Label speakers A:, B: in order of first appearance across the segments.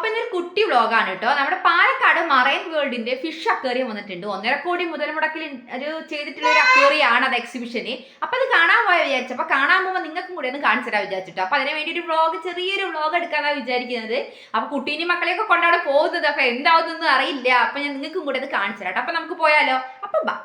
A: അപ്പൊ ഇന്നൊരു കുട്ടി വ്ളോഗാണ് കേട്ടോ നമ്മുടെ പാലക്കാട് മറൈൻ വേൾഡിന്റെ ഫിഷ് അക്വേറിയം വന്നിട്ടുണ്ട്. ഒന്നര കോടി മുതൽ മുടക്കിൽ ഒരു ചെയ്തിട്ടുള്ള ഒരു അക്വേറിയാണ് അത് എക്സിബിഷന് അപ്പൊ അത് കാണാൻ പോയ വിചാരിച്ചു. അപ്പൊ കാണാൻ പോകുമ്പോൾ നിങ്ങൾക്കും കൂടി ഒന്ന് കാണിച്ചു തരാൻ വിചാരിച്ചിട്ടോ അപ്പൊ അതിന് വേണ്ടി ഒരു വ്ളോഗ് ചെറിയൊരു വ്ളോഗ് എടുക്കാനാണ് വിചാരിക്കുന്നത്. അപ്പൊ കുട്ടീനെയും മക്കളെയൊക്കെ കൊണ്ടാണ് പോകുന്നത്. അപ്പൊ എന്താവുന്നൊന്നും അറിയില്ല. അപ്പൊ ഞാൻ നിങ്ങൾക്കും കൂടി അത് കാണിച്ചു തരാം അപ്പൊ നമുക്ക് പോയാലോ? അപ്പൊ ബാ.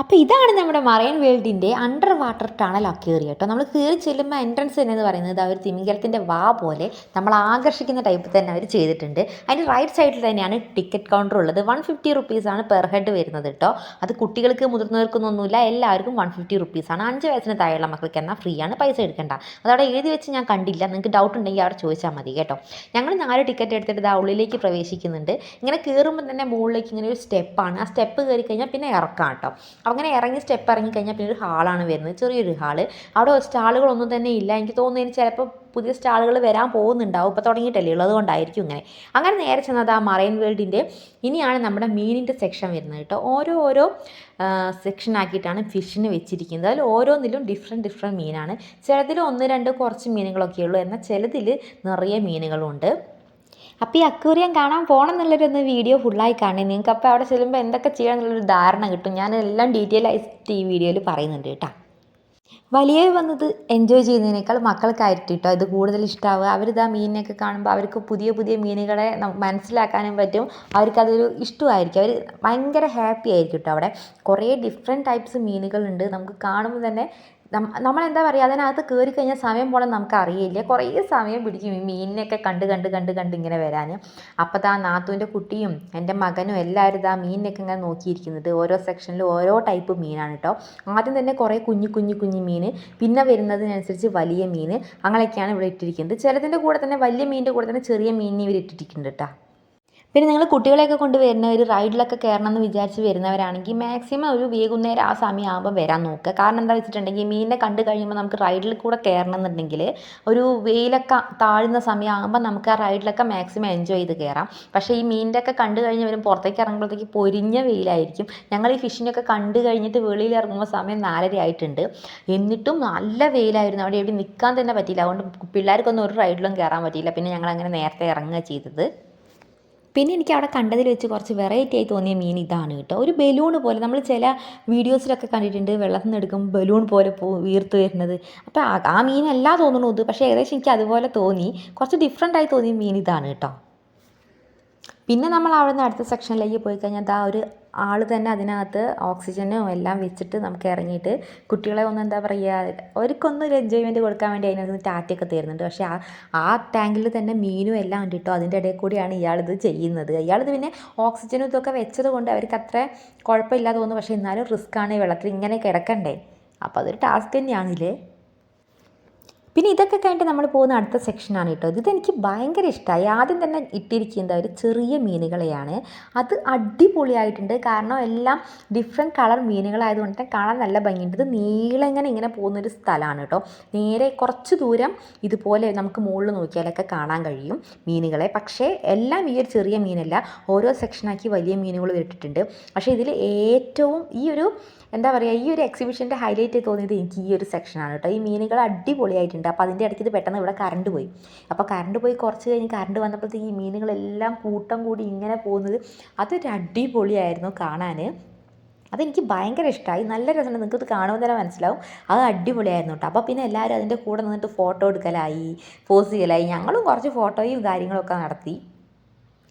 B: അപ്പോൾ ഇതാണ് നമ്മുടെ മറൈൻ വേൾഡിന്റെ അണ്ടർ വാട്ടർ ടണൽ അക്യൂറി കേട്ടോ. നമ്മൾ കയറി ചെല്ലുമ്പോൾ എൻട്രൻസ് തന്നെ എന്ന് പറയുന്നത് അവർ തിമിംഗലത്തിന്റെ വാ പോലെ നമ്മൾ ആകർഷിക്കുന്ന ടൈപ്പ് തന്നെ അവർ ചെയ്തിട്ടുണ്ട്. അതിന്റെ റൈറ്റ് സൈഡിൽ തന്നെയാണ് ടിക്കറ്റ് കൗണ്ടർ ഉള്ളത്. വൺ ഫിഫ്റ്റി റുപ്പീസാണ് പെർ ഹെഡ് വരുന്നത് കേട്ടോ. അത് കുട്ടികൾക്ക് മുതിർന്നവർക്കൊന്നുമില്ല എല്ലാവർക്കും വൺ ഫിഫ്റ്റി റുപ്പീസാണ് അഞ്ച് വയസ്സിന് താഴെയുള്ള മക്കൾക്ക് എന്നാൽ ഫ്രീ ആണ്. പൈസ എടുക്കേണ്ട. അതവിടെ എഴുതി വെച്ച് ഞാൻ കണ്ടില്ല. നിങ്ങൾക്ക് ഡൗട്ട് ഉണ്ടെങ്കിൽ അവിടെ ചോദിച്ചാൽ മതി കേട്ടോ. ഞങ്ങൾ നാല് ടിക്കറ്റ് എടുത്തിട്ട് ആ ഉള്ളിലേക്ക് പ്രവേശിക്കുന്നുണ്ട്. ഇങ്ങനെ കയറുമ്പോൾ തന്നെ മുകളിലേക്ക് ഇങ്ങനെ ഒരു സ്റ്റെപ്പാണ് ആ സ്റ്റെപ്പ് കയറി കഴിഞ്ഞാൽ പിന്നെ ഇറക്കാം കേട്ടോ. അങ്ങനെ ഇറങ്ങി സ്റ്റെപ്പ് ഇറങ്ങി കഴിഞ്ഞാൽ പിന്നെ ഒരു ഹാളാണ് വരുന്നത്. ചെറിയൊരു ഹാൾ അവിടെ സ്റ്റാളുകളൊന്നും തന്നെ ഇല്ല. എനിക്ക് തോന്നുന്നു ചിലപ്പോൾ പുതിയ സ്റ്റാളുകൾ വരാൻ പോകുന്നുണ്ടാവും. ഇപ്പോൾ തുടങ്ങിയിട്ടല്ലേ ഉള്ളത് കൊണ്ടായിരിക്കും ഇങ്ങനെ. അങ്ങനെ നേരെ ചെന്നത് ആ മറൈൻ വേൾഡിന്റെ ഇനിയാണ് നമ്മുടെ മീനിന്റെ സെക്ഷൻ വരുന്നത് കേട്ടോ. ഓരോ ഓരോ സെക്ഷൻ ആക്കിയിട്ടാണ് ഫിഷിന് വെച്ചിരിക്കുന്നത്. അതിൽ ഓരോന്നിലും ഡിഫറെന്റ് ഡിഫറെന്റ് മീനാണ്. ചിലതിൽ ഒന്ന് രണ്ട് കുറച്ച് മീനുകളൊക്കെ ഉള്ളൂ എന്നാൽ ചിലതിൽ നിറയെ മീനുകളുണ്ട്. അപ്പോൾ ഈ അക്വേറിയം കാണാൻ പോകണം എന്നുള്ളൊരു വീഡിയോ ഫുള്ളായി കാണി. നിങ്ങൾക്ക് അപ്പോൾ അവിടെ ചെല്ലുമ്പോൾ എന്തൊക്കെ ചെയ്യണം എന്നുള്ളൊരു ധാരണ കിട്ടും. ഞാൻ എല്ലാം ഡീറ്റെയിൽ ആയിട്ട് ഈ വീഡിയോയിൽ പറയുന്നുണ്ട് കേട്ടോ. വലിയ വന്നത് എൻജോയ് ചെയ്യുന്നതിനേക്കാൾ മക്കൾക്കായിട്ട് കേട്ടോ. ഇത് കൂടുതൽ ഇഷ്ടമാവുക അവരിത് ആ മീനിനെയൊക്കെ കാണുമ്പോൾ അവർക്ക് പുതിയ പുതിയ മീനുകളെ മനസ്സിലാക്കാനും പറ്റും. അവർക്കതൊരു ഇഷ്ടമായിരിക്കും. അവർ ഭയങ്കര ഹാപ്പി ആയിരിക്കും കേട്ടോ അവിടെ. കുറേ ഡിഫറെന്റ് ടൈപ്സ് മീനുകളുണ്ട്. നമുക്ക് കാണുമ്പോൾ തന്നെ നമ്മളെന്താ പറയുക അതിനകത്ത് കയറി കഴിഞ്ഞാൽ സമയം പോകണം നമുക്ക് അറിയില്ല കുറേ സമയം പിടിക്കും ഈ മീനിനെയൊക്കെ കണ്ട് കണ്ട് കണ്ട് കണ്ട് ഇങ്ങനെ വരാൻ അപ്പോൾ താ നാത്തൂന്റെ കുട്ടിയും എന്റെ മകനും എല്ലാവരും ഇതാ മീനിനൊക്കെ ഇങ്ങനെ നോക്കിയിരിക്കുന്നത്. ഓരോ സെക്ഷനിലും ഓരോ ടൈപ്പ് മീനാണ് കേട്ടോ ആദ്യം തന്നെ കുറേ കുഞ്ഞു കുഞ്ഞു കുഞ്ഞു മീൻ പിന്നെ വരുന്നതിനനുസരിച്ച് വലിയ മീൻ അങ്ങനെയൊക്കെയാണ് ഇവിടെ ഇട്ടിരിക്കുന്നത്. ചിലതിന്റെ കൂടെ തന്നെ വലിയ മീനിന്റെ കൂടെ തന്നെ ചെറിയ മീനിനെ ഇവർ ഇട്ടിരിക്കുന്നുണ്ട് കേട്ടോ പിന്നെ നിങ്ങൾ കുട്ടികളെയൊക്കെ കൊണ്ട് ഒരു റൈഡിലൊക്കെ കയറണം എന്ന് വിചാരിച്ച് വരുന്നവരാണെങ്കിൽ മാക്സിമം ഒരു വൈകുന്നേരം ആ സമയമാകുമ്പോൾ വരാൻ നോക്കുക. കാരണം എന്താ വെച്ചിട്ടുണ്ടെങ്കിൽ മീനിനെ കണ്ടു കഴിയുമ്പോൾ നമുക്ക് റൈഡിൽ കൂടെ കയറണം എന്നുണ്ടെങ്കിൽ ഒരു വെയിലൊക്കെ താഴ്ന്ന സമയമാകുമ്പോൾ നമുക്ക് ആ റൈഡിലൊക്കെ മാക്സിമം എൻജോയ് ചെയ്ത് കയറാം. പക്ഷേ ഈ മീനിന്റെ ഒക്കെ കണ്ടു കഴിഞ്ഞ് വരും പുറത്തേക്ക് ഇറങ്ങുമ്പോഴത്തേക്ക് പൊരിഞ്ഞ വെയിലായിരിക്കും. ഞങ്ങൾ ഈ ഫിഷിനൊക്കെ കണ്ടു കഴിഞ്ഞിട്ട് വെളിയിൽ ഇറങ്ങുമ്പോൾ സമയം നാലര ആയിട്ടുണ്ട്. എന്നിട്ടും നല്ല വെയിലായിരുന്നു. അവിടെ എവിടെ നിൽക്കാൻ തന്നെ പറ്റിയില്ല. അതുകൊണ്ട് പിള്ളേർക്കൊന്നും ഒരു റൈഡിലും കയറാൻ പറ്റിയില്ല. പിന്നെ ഞങ്ങൾ അങ്ങനെ നേരത്തെ ഇറങ്ങുക ചെയ്തത്. പിന്നെ എനിക്ക് അവിടെ കണ്ടതിൽ വെച്ച് കുറച്ച് വെറൈറ്റി ആയി തോന്നിയ മീൻ ഇതാണ് കേട്ടോ. ഒരു ബലൂൺ പോലെ നമ്മൾ ചില വീഡിയോസിലൊക്കെ കണ്ടിട്ടുണ്ട് വെള്ളത്തിൽ നിന്ന് എടുക്കുമ്പോൾ ബലൂൺ പോലെ പോ വീർത്ത് വരുന്നത്. അപ്പോൾ ആ- മീനല്ല തോന്നുന്നു ഇത്. പക്ഷേ ഏകദേശം എനിക്ക് അതുപോലെ തോന്നി. കുറച്ച് ഡിഫറെന്റ് ആയി തോന്നിയ മീൻ ഇതാണ് കേട്ടോ. പിന്നെ നമ്മൾ അവിടെ നിന്ന് അടുത്ത സെക്ഷനിലേക്ക് പോയി കഴിഞ്ഞാൽ ദാ ഒരു ആൾ തന്നെ അതിനകത്ത് ഓക്സിജനും എല്ലാം വെച്ചിട്ട് നമുക്ക് ഇറങ്ങിയിട്ട് കുട്ടികളെ ഒന്ന് എന്താ പറയുക അവർക്കൊന്നും ഒരു എൻജോയ്മെന്റ് കൊടുക്കാൻ വേണ്ടി അതിനകത്ത് ടാറ്റയൊക്കെ തരുന്നുണ്ട്. പക്ഷേ ആ ആ ടാങ്കിൽ തന്നെ മീനും എല്ലാം ഉണ്ട് കേട്ടോ അതിന്റെ ഇടയിൽ കൂടിയാണ് ഇയാളിത് ചെയ്യുന്നത്. ഇയാളിത് പിന്നെ ഓക്സിജനും ഇതൊക്കെ വെച്ചത് കൊണ്ട് അവർക്ക് അത്ര കുഴപ്പമില്ല തോന്നുന്നു പക്ഷേ എന്നാലും റിസ്ക്കാണ് വെള്ളത്തിൽ ഇങ്ങനെ കിടക്കണ്ടേ. അപ്പോൾ അതൊരു ടാസ്ക് തന്നെയാണില്ലേ പിന്നെ ഇതൊക്കെ കഴിഞ്ഞിട്ട് നമ്മൾ പോകുന്ന അടുത്ത സെക്ഷനാണ് കേട്ടോ. ഇതെനിക്ക് ഭയങ്കര ഇഷ്ടമായി ആദ്യം തന്നെ ഇട്ടിരിക്കുന്നത് ഒരു ചെറിയ മീനുകളെയാണ്. അത് അടിപൊളിയായിട്ടുണ്ട്. കാരണം എല്ലാം ഡിഫറെന്റ് കളർ മീനുകളായതുകൊണ്ട് തന്നെ കാണാൻ നല്ല ഭംഗിയുണ്ട്. ഇത് നീളങ്ങനെ ഇങ്ങനെ പോകുന്നൊരു സ്ഥലമാണ് കേട്ടോ. നേരെ കുറച്ച് ദൂരം ഇതുപോലെ നമുക്ക് മുകളിൽ നോക്കിയാലൊക്കെ കാണാൻ കഴിയും മീനുകളെ. പക്ഷേ എല്ലാം ഈ ഒരു ചെറിയ മീനല്ല. ഓരോ സെക്ഷനാക്കി വലിയ മീനുകൾ ഇട്ടിട്ടുണ്ട്. പക്ഷേ ഇതിൽ ഏറ്റവും ഈ ഒരു എന്താ പറയുക ഈ ഒരു എക്സിബിഷന്റെ ഹൈലൈറ്റ് തോന്നിയത് എനിക്ക് ഈ ഒരു സെക്ഷനാണ് കേട്ടോ. ഈ മീനുകൾ അടിപൊളിയായിട്ടുണ്ട്. അപ്പോൾ അതിന്റെ ഇടയ്ക്ക് ഇത് പെട്ടെന്ന് ഇവിടെ കറണ്ട് പോയി. അപ്പോൾ കറണ്ട് പോയി കുറച്ച് കഴിഞ്ഞ് കറണ്ട് വന്നപ്പോഴത്തേക്ക് ഈ മീനുകളെല്ലാം കൂട്ടം കൂടി ഇങ്ങനെ പോകുന്നത് അതൊരു അടിപൊളിയായിരുന്നു കാണാൻ. അതെനിക്ക് ഭയങ്കര ഇഷ്ടമായി നല്ല രസമാണ് നിങ്ങൾക്ക് ഇത് കാണുമ്പോൾ തന്നെ മനസ്സിലാവും. അത് അടിപൊളിയായിരുന്നു കേട്ടോ. അപ്പോൾ പിന്നെ എല്ലാവരും അതിന്റെ കൂടെ നിന്നിട്ട് ഫോട്ടോ എടുക്കലായി പോസ് ചെയ്യലായി. ഞങ്ങളും കുറച്ച് ഫോട്ടോയും കാര്യങ്ങളൊക്കെ നടത്തി.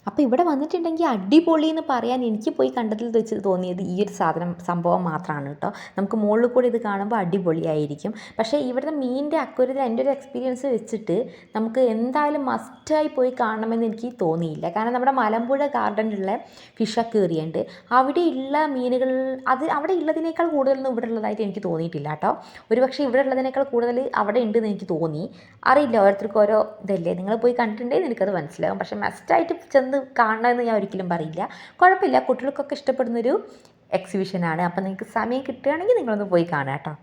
B: അപ്പോൾ ഇവിടെ വന്നിട്ടുണ്ടെങ്കിൽ അടിപൊളി എന്ന് പറയാൻ എനിക്ക് പോയി കണ്ടതിൽ വെച്ച് തോന്നിയത് ഈ ഒരു സാധനം സംഭവം മാത്രമാണ് കേട്ടോ. നമുക്ക് മുകളിൽ കൂടി ഇത് കാണുമ്പോൾ അടിപൊളിയായിരിക്കും. പക്ഷേ ഇവിടുത്തെ മീനിന്റെ അക്വരത്തിൽ എന്റെ ഒരു എക്സ്പീരിയൻസ് വെച്ചിട്ട് നമുക്ക് എന്തായാലും മസ്റ്റായി പോയി കാണണമെന്ന് എനിക്ക് തോന്നിയില്ല. കാരണം നമ്മുടെ മലമ്പുഴ ഗാർഡനിലുള്ള ഫിഷ് അക്വേറിയുണ്ട് അവിടെയുള്ള മീനുകൾ അത് അവിടെ ഉള്ളതിനേക്കാൾ കൂടുതലൊന്നും ഇവിടെ ഉള്ളതായിട്ട് എനിക്ക് തോന്നിയിട്ടില്ല കേട്ടോ. ഒരു പക്ഷേ ഇവിടെ ഉള്ളതിനേക്കാൾ കൂടുതൽ അവിടെ ഉണ്ടെന്ന് എനിക്ക് തോന്നി. അറിയില്ല ഓരോരുത്തർക്കും ഓരോ ഇതല്ലേ. നിങ്ങൾ പോയി കണ്ടിട്ടുണ്ടെങ്കിൽ നിനക്കത് മനസ്സിലാവും. പക്ഷേ മസ്റ്റായിട്ട് ചെന്ന് കാണണമെന്ന് ഞാൻ ഒരിക്കലും പറയില്ല. കുഴപ്പമില്ല. കുട്ടികൾക്കൊക്കെ ഇഷ്ടപ്പെടുന്നൊരു എക്സിബിഷനാണ് അപ്പം നിങ്ങൾക്ക് സമയം കിട്ടുകയാണെങ്കിൽ നിങ്ങളൊന്ന് പോയി കാണാം കേട്ടോ.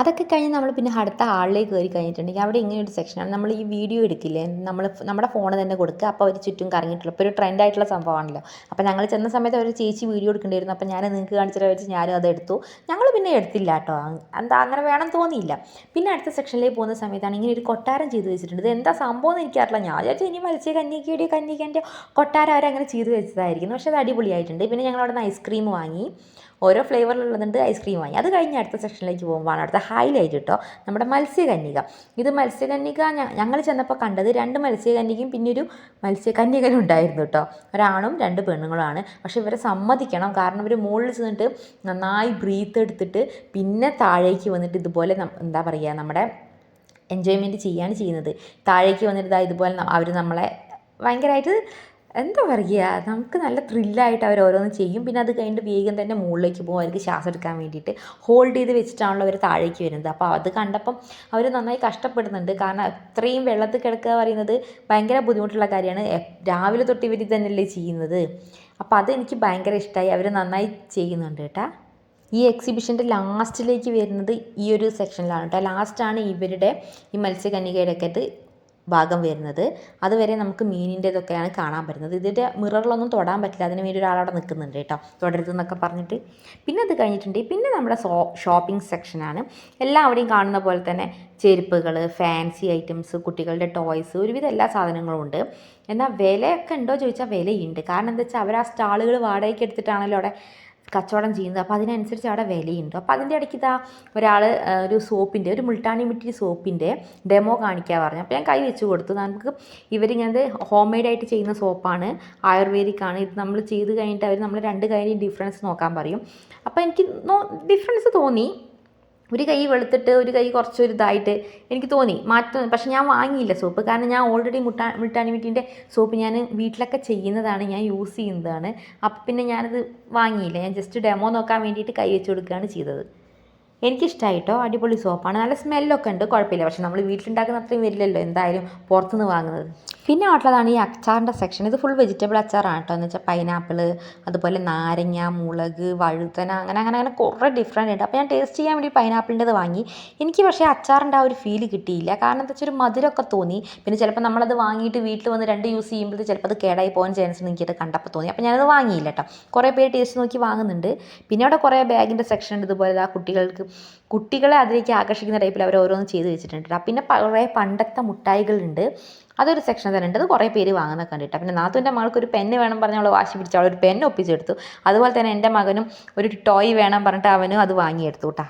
B: അതൊക്കെ കഴിഞ്ഞ് നമ്മൾ പിന്നെ അടുത്ത ഹാളിലേക്ക് കയറി കഴിഞ്ഞിട്ടുണ്ടെങ്കിൽ അവിടെ ഇങ്ങനെ ഒരു സെക്ഷനാണ് നമ്മൾ ഈ വീഡിയോ എടുക്കില്ലേ? നമ്മൾ നമ്മുടെ ഫോൺ തന്നെ കൊടുക്കുക. അപ്പോൾ അവർ ചുറ്റും കറങ്ങിയിട്ടുള്ള. ഇപ്പോൾ ഒരു ട്രെൻഡ് ആയിട്ടുള്ള സംഭവമാണല്ലോ. അപ്പോൾ ഞങ്ങൾ ചെന്ന സമയത്ത് അവർ ചേച്ചി വീഡിയോ എടുക്കേണ്ടിയിരുന്നു. അപ്പോൾ ഞാൻ നിങ്ങൾക്ക് കാണിച്ചിട്ട് വെച്ച് ഞാനും അത് എടുത്തു. ഞങ്ങൾ പിന്നെ എടുത്തില്ല കേട്ടോ. എന്താ അങ്ങനെ വേണം തോന്നിയില്ല. പിന്നെ അടുത്ത സെക്ഷനിലേക്ക് പോകുന്ന സമയത്താണ് ഇങ്ങനെ ഒരു കൊട്ടാരം ചെയ്തു വെച്ചിട്ടുണ്ട്. ഇത് എന്താ സംഭവം എന്ന് എനിക്കറിയില്ല. ഞാൻ വിചാരിച്ചു ഇനി മത്സ്യ കന്യകയുടെ കന്യകന്റെ കൊട്ടാരം അവരങ്ങനെ ചെയ്തു വെച്ചതായിരിക്കുന്നു. പക്ഷേ അത് അടിപൊളിയായിട്ടുണ്ട്. പിന്നെ ഞങ്ങൾ അവിടെ നിന്ന് ഐസ്ക്രീം വാങ്ങി. ഓരോ ഫ്ലേവറിലുള്ളതുണ്ട് ഐസ്ക്രീം വാങ്ങി. അത് കഴിഞ്ഞ് അടുത്ത സെക്ഷനിലേക്ക് പോകുമ്പോഴാണ്. അടുത്ത ഹൈലൈറ്റ് കേട്ടോ നമ്മുടെ മത്സ്യകന്യക. ഇത് മത്സ്യകന്യക ഞങ്ങൾ ചെന്നപ്പോൾ കണ്ടത് രണ്ട് മത്സ്യകന്യകയും പിന്നെ ഒരു മത്സ്യകന്യകനും ഉണ്ടായിരുന്നു കേട്ടോ ഒരാണും രണ്ട് പെണ്ണുങ്ങളുമാണ്. പക്ഷെ ഇവരെ സമ്മതിക്കണം. കാരണം ഇവർ മുകളിൽ ചെന്നിട്ട് നന്നായി ബ്രീത്ത് എടുത്തിട്ട് പിന്നെ താഴേക്ക് വന്നിട്ട് ഇതുപോലെ എന്താ പറയുക നമ്മുടെ എൻജോയ്മെന്റ് ചെയ്യാണ് ചെയ്യുന്നത്. താഴേക്ക് വന്നിട്ട് ഇതാ ഇതുപോലെ അവർ നമ്മളെ ഭയങ്കരമായിട്ട് എന്താ പറയുക? നമുക്ക് നല്ല ത്രില്ലായിട്ട് അവർ ഓരോന്ന് ചെയ്യും. പിന്നെ അത് കഴിഞ്ഞിട്ട് വേഗം തന്നെ മുകളിലേക്ക് പോകും. അവർക്ക് ശ്വാസം എടുക്കാൻ വേണ്ടിയിട്ട്. ഹോൾഡ് ചെയ്ത് വെച്ചിട്ടാണല്ലോ അവർ താഴേക്ക് വരുന്നത്. അപ്പോൾ അത് കണ്ടപ്പം അവർ നന്നായി കഷ്ടപ്പെടുന്നുണ്ട്. കാരണം അത്രയും വെള്ളത്തിൽ കിടക്കുക പറയുന്നത് ഭയങ്കര ബുദ്ധിമുട്ടുള്ള കാര്യമാണ്. രാവിലെ തൊട്ട് ഇവർ തന്നെയല്ലേ ചെയ്യുന്നത്. അപ്പോൾ അതെനിക്ക് ഭയങ്കര ഇഷ്ടമായി അവർ നന്നായി ചെയ്യുന്നുണ്ട് കേട്ടോ. ഈ എക്സിബിഷന്റെ ലാസ്റ്റിലേക്ക് വരുന്നത് ഈ ഒരു സെക്ഷനിലാണ് കേട്ടോ. ലാസ്റ്റാണ് ഇവരുടെ ഈ മത്സ്യകന്യകയുടെ ഒക്കെ ഭാഗം വരുന്നത്. അതുവരെ നമുക്ക് മീനിന്റെതൊക്കെയാണ് കാണാൻ പറ്റുന്നത്. ഇതിന്റെ മിററിലൊന്നും തൊടാൻ പറ്റില്ല. അതിന് വേണ്ടി ഒരാളവിടെ നിൽക്കുന്നുണ്ട് കേട്ടോ. തൊടരുതെന്നൊക്കെ പറഞ്ഞിട്ട്. പിന്നെ അത് കഴിഞ്ഞിട്ടുണ്ടെങ്കിൽ പിന്നെ നമ്മുടെ സോ ഷോപ്പിംഗ് സെക്ഷനാണ്. എല്ലാം അവിടെയും കാണുന്ന പോലെ തന്നെ ചെരുപ്പുകൾ ഫാൻസി ഐറ്റംസ് കുട്ടികളുടെ ടോയ്സ് ഒരുവിധം എല്ലാ സാധനങ്ങളും ഉണ്ട്. എന്നാൽ വിലയൊക്കെ ഉണ്ടോ ചോദിച്ചാൽ വിലയുണ്ട്. കാരണം എന്താ വെച്ചാൽ അവർ ആ സ്റ്റാളുകൾ വാടകയ്ക്ക് എടുത്തിട്ടാണല്ലോ അവിടെ കച്ചവടം ചെയ്യുന്നത്. അപ്പോൾ അതിനനുസരിച്ച് അവിടെ വിലയുണ്ട്. അപ്പോൾ അതിന്റെ ഇടയ്ക്ക് ഇതാ ഒരാൾ ഒരു സോപ്പിന്റെ ഒരു മുൾട്ടാണി മിറ്റി സോപ്പിന്റെ ഡെമോ കാണിക്കാൻ പറഞ്ഞു. അപ്പോൾ ഞാൻ കൈ വെച്ച് കൊടുത്തു. നമുക്ക് ഇവരിങ്ങനെ ഹോം മെയ്ഡ് ആയിട്ട് ചെയ്യുന്ന സോപ്പാണ് ആയുർവേദിക് ആണ് ഇത് നമ്മൾ ചെയ്ത് കഴിഞ്ഞിട്ട് അവർ നമ്മൾ രണ്ട് കാര്യം ഡിഫറൻസ് നോക്കാൻ പറയും. അപ്പോൾ എനിക്ക് ഡിഫറൻസ് തോന്നി. ഒരു കൈ വെളുത്തിട്ട് ഒരു കൈ കുറച്ചൊരു ഇതായിട്ട് എനിക്ക് തോന്നി. മാറ്റം പക്ഷെ ഞാൻ വാങ്ങിയില്ല സോപ്പ്. കാരണം ഞാൻ ഓൾറെഡി മുട്ടാ മുൾട്ടാനിമിറ്റിന്റെ സോപ്പ് ഞാൻ വീട്ടിലൊക്കെ ചെയ്യുന്നതാണ് ഞാൻ യൂസ് ചെയ്യുന്നതാണ്. അപ്പം പിന്നെ ഞാനത് വാങ്ങിയില്ല. ഞാൻ ജസ്റ്റ് ഡെമോ നോക്കാൻ വേണ്ടിയിട്ട് കൈ വെച്ച് കൊടുക്കുകയാണ് ചെയ്തത്. എനിക്കിഷ്ടമായിട്ടോ അടിപൊളി സോപ്പാണ്. നല്ല സ്മെല്ലൊക്കെ ഉണ്ട്. കുഴപ്പമില്ല. പക്ഷെ നമ്മൾ വീട്ടിലുണ്ടാക്കുന്ന അത്രയും വരില്ലല്ലോ. എന്തായാലും പുറത്തുനിന്ന് വാങ്ങുന്നത്. പിന്നെ ഉള്ളതാണ് ഈ അച്ചാറിന്റെ സെക്ഷൻ ഇത് ഫുൾ വെജിറ്റബിൾ അച്ചാറാണ് കേട്ടോ. എന്ന് വെച്ചാൽ പൈനാപ്പിൾ അതുപോലെ നാരങ്ങ മുളക് വഴുതന അങ്ങനെ അങ്ങനെ അങ്ങനെ കുറേ ഡിഫറെന്റ് ഉണ്ട്. അപ്പോൾ ഞാൻ ടേസ്റ്റ് ചെയ്യാൻ വേണ്ടി പൈനാപ്പിളിന്റെത് വാങ്ങി. എനിക്ക് പക്ഷേ അച്ചാറിന്റെ ആ ഒരു ഫീൽ കിട്ടിയില്ല. കാരണം എന്താ വെച്ചാൽ ഒരു മധുരമൊക്കെ തോന്നി. പിന്നെ ചിലപ്പോൾ നമ്മളത് വാങ്ങിയിട്ട് വീട്ടിൽ വന്ന് രണ്ട് യൂസ് ചെയ്യുമ്പോൾ ചിലപ്പോൾ അത് കേടായി പോകാൻ ചാൻസ് എനിക്കത് കണ്ടപ്പോൾ തോന്നി. അപ്പോൾ ഞാനത് വാങ്ങിയില്ല കേട്ടോ. കുറേ പേര് ടേസ്റ്റ് നോക്കി വാങ്ങുന്നുണ്ട്. പിന്നെ അവിടെ കുറേ ബാഗിന്റെ സെക്ഷൻ ഉണ്ട്. ഇതുപോലെ ആ കുട്ടികൾക്ക് കുട്ടികളെ അതിലേക്ക് ആകർഷിക്കുന്ന ടൈപ്പിൽ അവർ ഓരോന്ന് ചെയ്ത് വെച്ചിട്ടുണ്ട് ട്ടോ. പിന്നെ കുറേ പണ്ടത്തെ മുട്ടായികളുണ്ട്. അതൊരു സെക്ഷൻ തന്നെ ഉണ്ട് അത് കുറേ പേര് വാങ്ങുന്ന കണ്ടിട്ട്. പിന്നെ നാത്തുവിന്റെ മകൾക്ക് ഒരു പെന്ന് വേണം പറഞ്ഞ് അവൾ വാശി പിടിച്ച് അവൾ ഒരു പെന്ന് ഒപ്പിച്ചെടുത്തു. അതുപോലെ തന്നെ എന്റെ മകനും ഒരു ടോയ് വേണം പറഞ്ഞിട്ട് അവനും അത് വാങ്ങിയെടുത്തു കേട്ടോ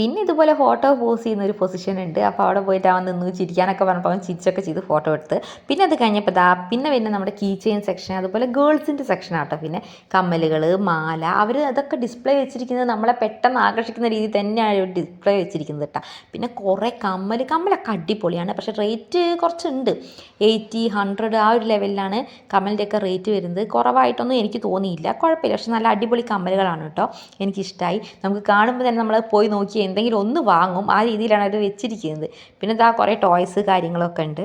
B: പിന്നെ ഇതുപോലെ ഫോട്ടോ പോസ് ചെയ്യുന്ന ഒരു പൊസിഷൻ ഉണ്ട്. അപ്പോൾ അവിടെ പോയിട്ട് അവൻ നിന്ന് ചിരിക്കാനൊക്കെ പറഞ്ഞപ്പോൾ അവൻ ചിരിച്ചൊക്കെ ചെയ്ത് ഫോട്ടോ എടുത്ത്. പിന്നെ അത് കഴിഞ്ഞപ്പോൾ ദാ പിന്നെ പിന്നെ നമ്മുടെ കീ ചെയിൻ സെക്ഷൻ അതുപോലെ ഗേൾസിന്റെ സെക്ഷൻ ആട്ടോ. പിന്നെ കമ്മലുകൾ മാല അവർ അതൊക്കെ ഡിസ്പ്ലേ വെച്ചിരിക്കുന്നത് നമ്മളെ പെട്ടെന്ന് ആകർഷിക്കുന്ന രീതിയിൽ തന്നെയാണ് ഡിസ്പ്ലേ വെച്ചിരിക്കുന്നത് കേട്ടോ പിന്നെ കുറേ കമ്മൽ കമ്മലൊക്കെ അടിപൊളിയാണ്. പക്ഷേ റേറ്റ് കുറച്ചുണ്ട്. എയ്റ്റി ഹൺഡ്രഡ് ആ ഒരു ലെവലിലാണ് കമ്മലിന്റെയൊക്കെ റേറ്റ് വരുന്നത്. കുറവായിട്ടൊന്നും എനിക്ക് തോന്നിയില്ല. കുഴപ്പമില്ല. പക്ഷെ നല്ല അടിപൊളി കമ്മലുകളാണ് കേട്ടോ എനിക്കിഷ്ടമായി നമുക്ക് കാണുമ്പോൾ തന്നെ നമ്മൾ പോയി നോക്കി എന്തെങ്കിലും ഒന്ന് വാങ്ങും ആ രീതിയിലാണ് അവർ വെച്ചിരിക്കുന്നത്. പിന്നെ ഇതാ കുറേ ടോയ്സ് കാര്യങ്ങളൊക്കെ ഉണ്ട്.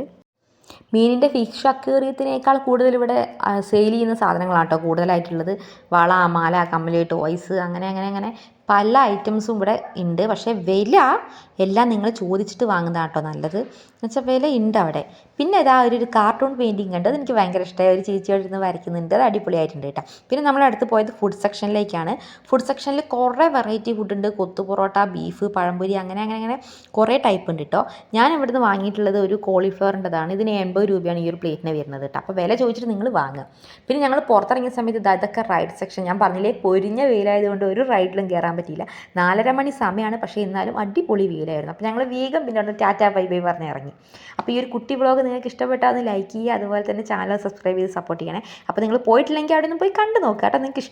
B: മീനിന്റെ ഫിഷ് അക്വേറിയത്തിനേക്കാൾ കൂടുതൽ ഇവിടെ സെയിൽ ചെയ്യുന്ന സാധനങ്ങളാണ് കേട്ടോ കൂടുതലായിട്ടുള്ളത്. വള മാല കമ്മൽ ടോയ്സ് അങ്ങനെ അങ്ങനെ അങ്ങനെ. പല ഐറ്റംസും ഇവിടെ ഉണ്ട്. പക്ഷേ വില എല്ലാം നിങ്ങൾ ചോദിച്ചിട്ട് വാങ്ങുന്നതാണ് കേട്ടോ നല്ലത്. എന്നുവെച്ചാൽ വില ഉണ്ട് അവിടെ. പിന്നെ ഇതാ ഒരു കാർട്ടൂൺ പെയിന്റിങ് ഉണ്ട് എനിക്ക് ഭയങ്കര ഇഷ്ടമായി ഒരു ചേച്ചി ഇരുന്ന് വരയ്ക്കുന്നുണ്ട്. അത് അടിപൊളിയായിട്ടുണ്ട് കേട്ടോ. പിന്നെ നമ്മൾ അടുത്ത് പോയത് ഫുഡ് സെക്ഷനിലേക്കാണ് ഫുഡ് സെക്ഷനിൽ കുറേ വെറൈറ്റി ഫുഡ് ഉണ്ട്. കൊത്തു പൊറോട്ട ബീഫ് പഴംപൊരി അങ്ങനെ അങ്ങനെ അങ്ങനെ കുറേ ടൈപ്പ് ഉണ്ട് കേട്ടോ. ഞാൻ ഇവിടുന്ന് വാങ്ങിയിട്ടുള്ളത് ഒരു കോളിഫ്ലവറിന്റെതാണ് ഇതിന് എൺപത് രൂപയാണ് ഈ ഒരു പ്ലേറ്റിന് വരുന്നത് കേട്ടോ. അപ്പോൾ വില ചോദിച്ചിട്ട് നിങ്ങൾ വാങ്ങുക. പിന്നെ ഞങ്ങൾ പുറത്തിറങ്ങിയ സമയത്ത് ഇതാ ഇതൊക്കെ റൈഡ് സെക്ഷൻ ഞാൻ പറഞ്ഞില്ലേ പൊരിഞ്ഞ വെയിലായതുകൊണ്ട് ഒരു റൈഡിലും കയറാൻ പറ്റിയില്ല. നാലര മണി സമയമാണ് പക്ഷേ എന്നാലും അടിപൊളി വീലായിരുന്നു അപ്പോൾ ഞങ്ങൾ വേഗം പിന്നെ അവിടെ ടാറ്റാ ബൈ ബൈ പറഞ്ഞ് ഇറങ്ങി. അപ്പോൾ ഈ ഒരു കുട്ടി വ്ളോഗ് നിങ്ങൾക്ക് ഇഷ്ടപ്പെട്ടാൽ ഒന്ന് ലൈക്ക് ചെയ്യുക. അതുപോലെ തന്നെ ചാനൽ സബ്സ്ക്രൈബ് ചെയ്ത് സപ്പോർട്ട് ചെയ്യണേ. അപ്പോൾ നിങ്ങൾ പോയിട്ടില്ലെങ്കിൽ അവിടെ നിന്ന് പോയി കണ്ടു നോക്കുക കേട്ടോ. നിങ്ങൾക്ക്